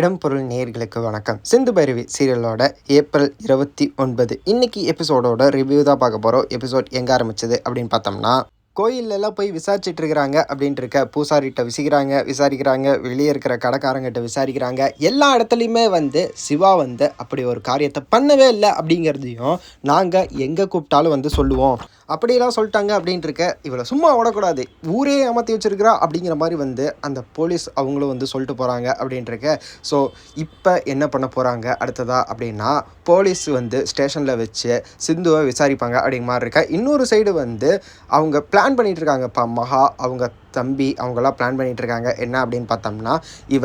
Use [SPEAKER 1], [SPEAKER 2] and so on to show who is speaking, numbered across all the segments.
[SPEAKER 1] இடம் பொருள் நேர்களுக்கு வணக்கம். சிந்து பைரவி சீரியலோட ஏப்ரல் இருபத்தி ஒன்பது. இன்னைக்கு எபிசோடோட ரிவ்யூ தான் பார்க்க போகிறோம் எபிசோட் எங்கே ஆரம்பிச்சது அப்படின்னு பார்த்தோம்னா கோயிலெல்லாம் போய் விசாரிச்சுட்டு இருக்கிறாங்க அப்படின்ட்டு இருக்க பூசாரிகிட்ட விசிக்கிறாங்க விசாரிக்கிறாங்க வெளியே இருக்கிற கடைக்காரங்கிட்ட விசாரிக்கிறாங்க. எல்லா இடத்துலையுமே வந்து சிவா வந்து அப்படி ஒரு காரியத்தை பண்ணவே இல்லை அப்படிங்கிறதையும் நாங்கள் எங்கே கூப்பிட்டாலும் வந்து சொல்லுவோம். அப்படியெல்லாம் சொல்லிட்டாங்க அப்படின்ட்டு இருக்க இவளை சும்மா விடக்கூடாது. ஊரே ஏமாற்றி வச்சிருக்கிறா அப்படிங்கிற மாதிரி வந்து அந்த போலீஸ் அவங்களும் வந்து சொல்லிட்டு போகிறாங்க அப்படின்ட்டு இருக்க ஸோ இப்போ என்ன பண்ண போகிறாங்க அடுத்ததா அப்படின்னா போலீஸ் வந்து ஸ்டேஷனில் வச்சு சிந்துவை விசாரிப்பாங்க அப்படிங்கிற மாதிரி இருக்க. இன்னொரு சைடு வந்து அவங்க பிளான் பண்ணிட்டு இருக்காங்கப்பா மகா அவங்க தம்பி அவங்களாம் பிளான் பண்ணிட்டு இருக்காங்க என்ன அப்படின்னு பார்த்தோம்னா இவ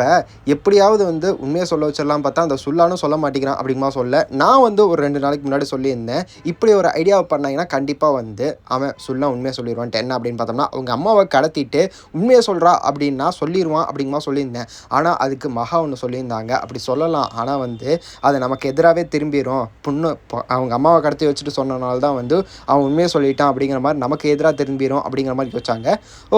[SPEAKER 1] எப்படியாவது வந்து உண்மையை சொல்ல வச்சிடலாம் பார்த்தா அந்த சொல்லானும் சொல்ல மாட்டேங்கிறான் அப்படிமா சொல்ல. நான் வந்து ஒரு ரெண்டு நாளைக்கு முன்னாடி சொல்லியிருந்தேன். இப்படி ஒரு ஐடியாவை பண்ணாங்கன்னா கண்டிப்பாக வந்து அவன் சுல்லா உண்மையை சொல்லிடுவான்ட்டு என்ன அப்படின்னு பார்த்தோம்னா அவங்க அம்மாவை கடத்திட்டு உண்மையை சொல்கிறா அப்படின்னா சொல்லிடுவான் அப்படிங்கமா சொல்லியிருந்தேன். ஆனால் அதுக்கு மகா ஒன்று சொல்லியிருந்தாங்க. அப்படி சொல்லலாம். ஆனால் வந்து அது நமக்கு எதிராகவே திரும்பிடும் பொண்ணு அவங்க அம்மாவை கடத்தி வச்சுட்டு சொன்னனால தான் வந்து அவன் உண்மையை சொல்லிட்டான் அப்படிங்கிற மாதிரி நமக்கு எதிராக திரும்பிடும் அப்படிங்கிற மாதிரி யோசிச்சாங்க.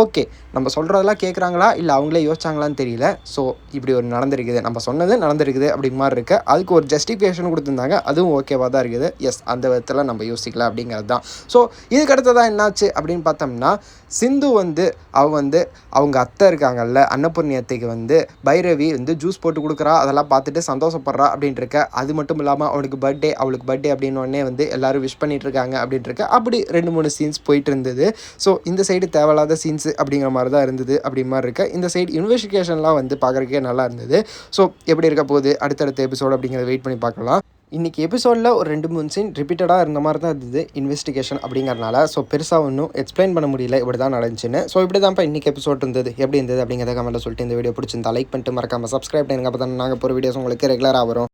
[SPEAKER 1] ஓகே. நம்ம சொல்கிறதெல்லாம் கேட்குறாங்களா இல்லை அவங்களே யோசிச்சாங்களான்னு தெரியல. ஸோ இப்படி ஒரு நடந்திருக்குது. நம்ம சொன்னது நடந்திருக்குது அப்படிங்க மாதிரி இருக்குது அதுக்கு ஒரு ஜஸ்டிஃபிகேஷன் கொடுத்துருந்தாங்க. அதுவும் ஓகேவாக தான் இருக்குது. எஸ் அந்த விதத்தில் நம்ம யோசிக்கலாம் அப்படிங்கிறது தான். ஸோ இதுக்கு அடுத்ததாக என்னாச்சு அப்படின்னு பார்த்தோம்னா சிந்து வந்து அவ வந்து அவங்க அத்தை இருக்காங்கல்ல அன்னபூர்ணியத்தைக்கு வந்து பைரவி வந்து ஜூஸ் போட்டு கொடுக்குறா அதெல்லாம் பார்த்துட்டு சந்தோஷப்படுறா அப்படின்ட்டு இருக்க. அது மட்டும் இல்லாமல் அவளுக்கு பர்த்டே அவளுக்கு பர்த்டே அப்படின்னு உடனே வந்து எல்லோரும் விஷ் பண்ணிட்டு இருக்காங்க அப்படின்ட்டு இருக்க. அப்படி ரெண்டு மூணு சீன்ஸ் போயிட்டு இருந்தது. ஸோ இந்த சைடு தேவையில்லாத சீன்ஸ் அப்படிங்கிற மாதிரி தான் இருந்தது அப்படி மாதிரி இருக்க. இந்த சைடு இன்வெஸ்டிகேஷன்லாம் வந்து பார்க்குறக்கே நல்லா இருந்தது. ஸோ எப்படி இருக்க போகுது? அடுத்தடுத்த எபிசோடு அப்படிங்கிறத வெயிட் பண்ணி பார்க்கலாம். இன்றைக்கி எபிசோடில் ஒரு ரெண்டு மூணு சீன் ரிப்பீட்டடாக இருந்த மாதிரி தான் இருந்தது இன்வெஸ்டிகேஷன் அப்படிங்கிறனால ஸோ பெருசாக ஒன்றும் எக்ஸ்பிளைன் பண்ண முடியல. இப்படி தான் நடந்துச்சுன்னு. ஸோ இப்படி தான்ப்பா இன்றைக்கி எபிசோட் இருந்தது. எப்படி இருந்தது அப்படிங்கிறத கமெண்ட்டில் சொல்லிட்டு இந்த வீடியோ பிடிச்சிருந்தா லைக் பண்ணிட்டு மறக்காமல் சப்ஸ்கிரைப் பண்ணுங்க அப்போ தான் நாங்கள் போகிற வீடியோஸ் உங்களுக்கு ரெகுலராக வரும்.